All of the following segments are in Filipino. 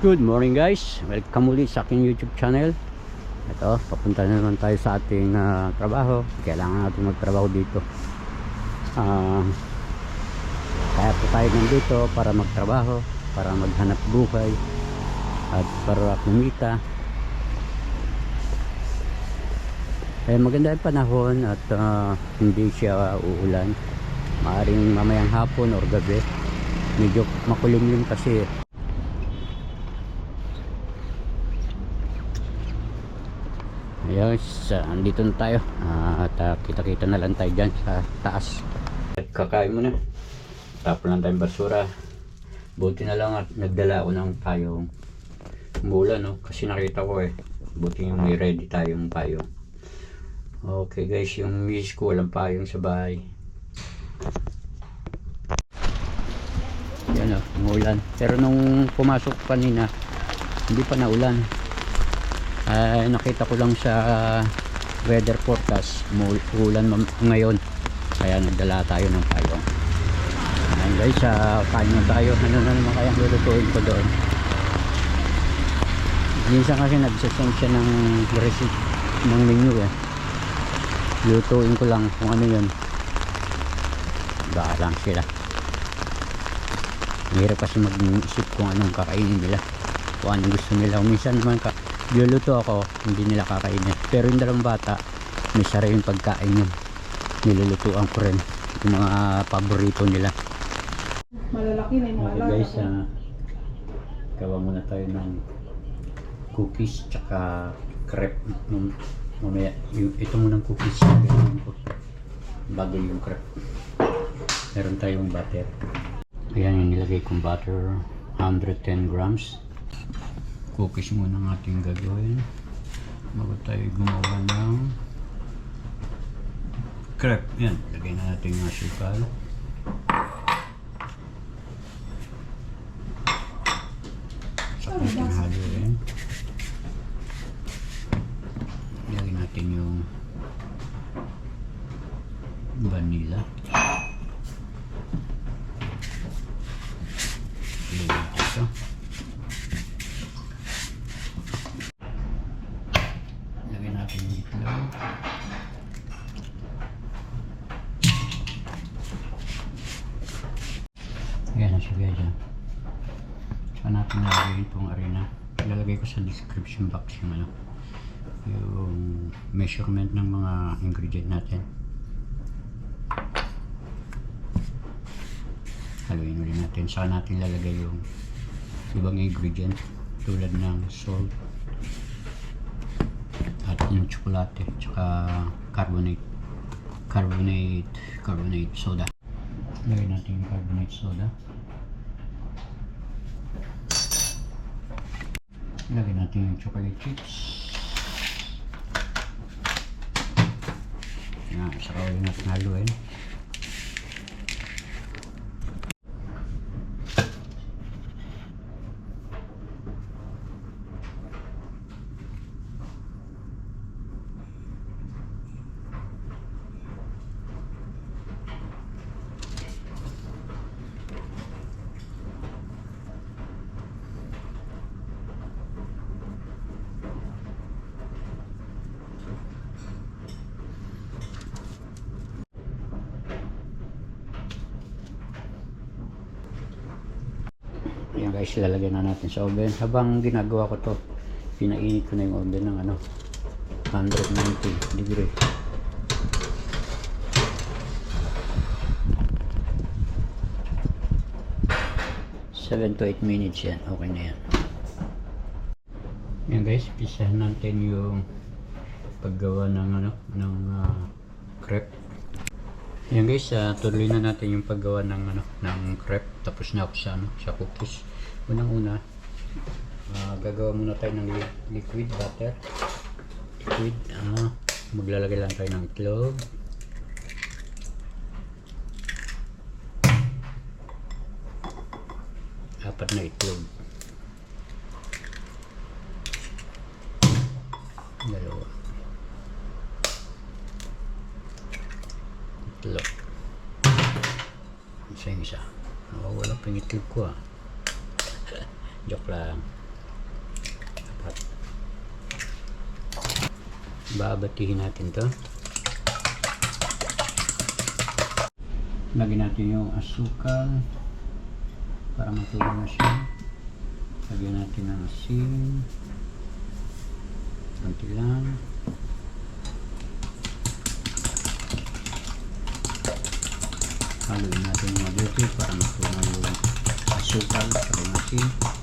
Good morning guys, welcome ulit sa aking YouTube channel. Ito, papunta na naman tayo sa ating ah, trabaho. Kailangan natin magtrabaho dito. Ah, Kaya po tayo nandito para magtrabaho Para maghanap buhay At para kumita. Eh maganda yung panahon at ah, hindi siya uulan. Maaring mamayang hapon or gabi. Medyo makulimlim kasi Yes, uh, andito na tayo. Ah, at ah, kita-kita na lang tayo dyan sa taas. Kakain muna. Tapon lang tayong basura. Buti na lang at nagdala ako ng payong mula no. Kasi nakita ko eh. Buti yung may ready tayong payong. Okay guys, yung miss ko walang payong sa bahay. Yan o, umulan. Pero nung pumasok kanina, hindi pa naulan ay nakita ko lang sa weather forecast. Mam- ngayon. Kaya nagdala tayo ng payong. Ayan guys sa kain na tayo. Ano na naman kaya lulutuin ko doon? Minsan kasi nagsasend siya ng receipt ng menu eh. Lutuin ko lang kung ano yun. Baka lang sila. Mahirap kasi mag-isip kung anong kakainin nila. Kung anong gusto nila. Minsan naman ka luluto ako hindi nila kakainin. Pero yung dalawang bata may sariling pagkain yun nilulutuan ko rin yung mga paborito nila. Malalaki na yung mga okay guys ah, gawa muna tayo ng cookies tsaka crepe. Nung mamaya yung, ito munang cookies. Ko bago yung crepe. Meron tayong butter. Ayan yung nilagay kong butter 110 grams cookies muna ang ating gagawin. Bago tayo gumawa ng crepe. Yan lagay na natin yung asukal sa ating haluin lagay natin yung vanilla lagay natin ito lagay natin yung itlog Ayan na siya guys. ah. Saan natin nalagay itong arena? Ilalagay ko sa description box yung ano yung measurement ng mga ingredient natin. Haluin ulit natin. Saan natin lalagay yung ibang ingredient tulad ng salt at yung tsokolate tsaka carbonate carbonate carbonate soda lagay natin yung carbonate soda lagay natin yung chocolate chips. Yan saka ulit natin haluin Ayan guys, lalagyan na natin sa oven. Habang ginagawa ko to, pinainit ko na yung oven ng ano, 190 degree. Seven to 8 minutes yan. Okay na yan. Yan guys, pisahan natin yung paggawa ng ano, ng ah, crepe. Yan guys, uh, tuloy na natin yung paggawa ng ano, ng crepe. Tapos na ako sa ano, sa cookies. Unang-una, ah, gagawa muna tayo ng li- liquid butter. Liquid, ano, maglalagay lang tayo ng itlog. Apat na itlog. Dalawa. Itlog. Isa yung isa. Nawawala pa yung itlog ko ah joke lang. Apat babatihin natin to. Lagyan natin yung asukal para matulog na siya. Lagyan natin ng asin. Konti lang. Haluin natin mabuti para matunaw yung asukal sa asin.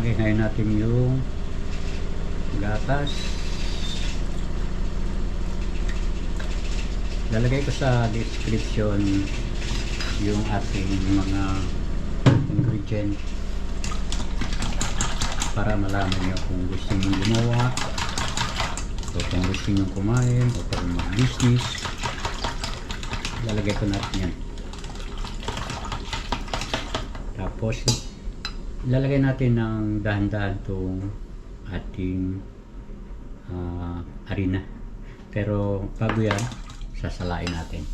Lagay ngayon natin yung gatas. Lalagay ko sa description yung ating mga ingredient para malaman nyo kung gusto nyo gumawa o kung gusto nyo kumain o kung mag-business lalagay ko natin yan tapos lalagay natin ng dahan-dahan tong ating ah, harina. Pero bago yan sasalain natin.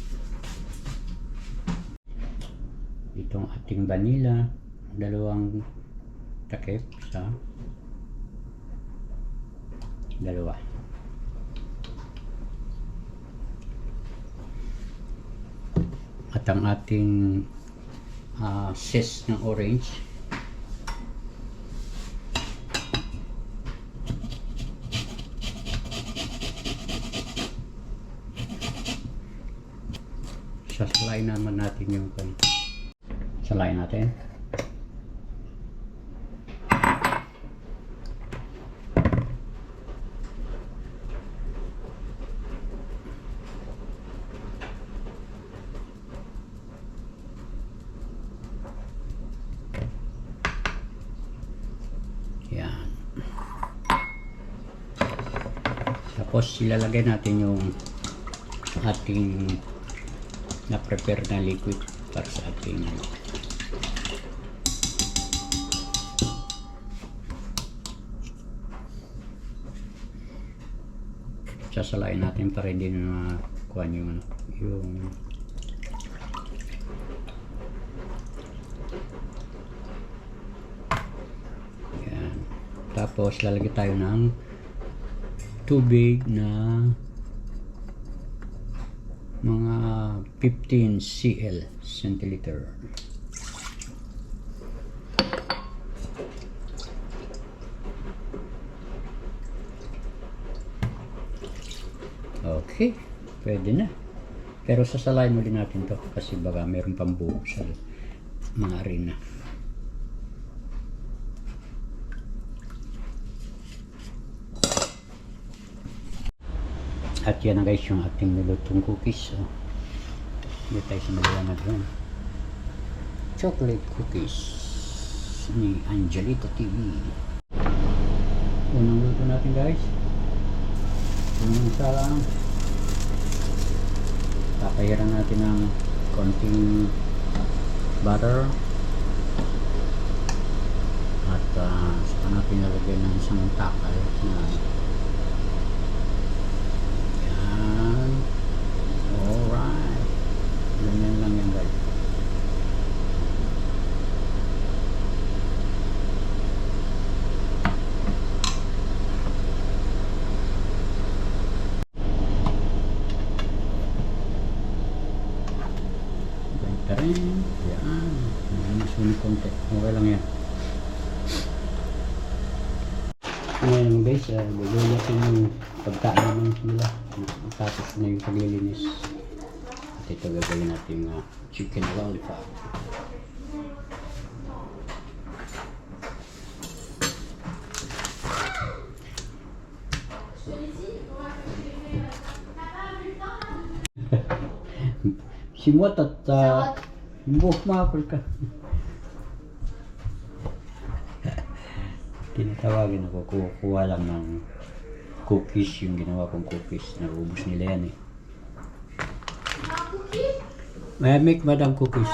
Itong ating vanilla dalawang takip sa dalawa. At ang ating ah, zest ng orange sasalain naman natin yung kan salain natin Yan. Tapos ilalagay natin yung ating na-prepare na liquid para sa ating. Sasalain natin para hindi na kuha yung ano, yung Yan. Tapos lalagay tayo ng tubig na mga 15 cl centiliter. Okay, pwede na. Pero sasalain muli natin to kasi baka meron pang buo sa mga arena. At yan na guys yung ating nilutong cookies. So, hindi tayo sa maliwanag yun. Chocolate cookies ni Angelita TV. Unang luto natin guys. Unang isa lang. Papahiran natin ng konting butter. At uh, saka natin nalagyan ng isang takal na Guys, uh, gagawin natin yung pagkaan nila. Tapos na yung paglilinis. At ito gagawin natin yung uh, chicken lollipop. Simot at uh, buhok mapal ka. Tinatawagin ako, kukuha lang ng cookies, yung ginawa kong cookies. Naubos nila yan eh. May make madam cookies.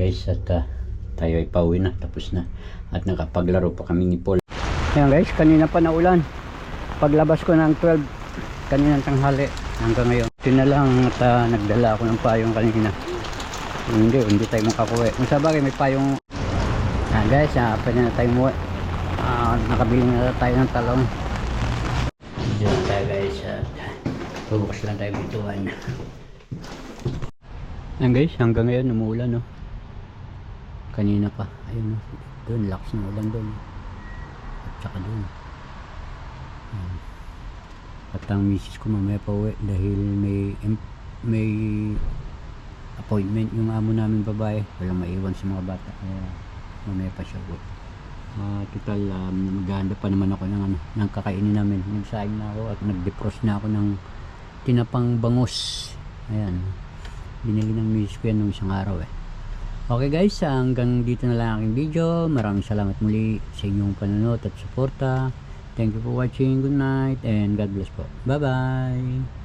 Guys at ah, tayo ay pauwi na tapos na at nakapaglaro pa kami ni Paul. Ayan guys kanina pa naulan. Paglabas ko ng 12 kaninang tanghali hanggang ngayon. Ito na lang at ah, nagdala ako ng payong kanina. Hindi hindi tayo makakuha kung sa bagay may payong ah guys ah, pwede na tayo muwi ah, nakabili na tayo ng talong. Dito na tayo guys at bubukas lang tayo bituan Ayan guys, hanggang ngayon umuulan no. Kanina pa, ayun. Doon, lakas ng ulan doon. At saka doon. At ang misis ko mamaya pa uwi dahil may may appointment yung amo namin babae. Walang maiwan sa mga bata. Kaya mamaya pa siya uwi. Ah, total, um, maghahanda pa naman ako ng, ano, ng kakainin namin. Nagsaing na ako at nag-defrost na ako ng tinapang bangus. Ayan. Binili ng misis ko yan nung isang araw eh. Okay guys, hanggang dito na lang ang aking video. Maraming salamat muli sa inyong panonood at suporta. Thank you for watching. Good night and God bless po. Bye-bye.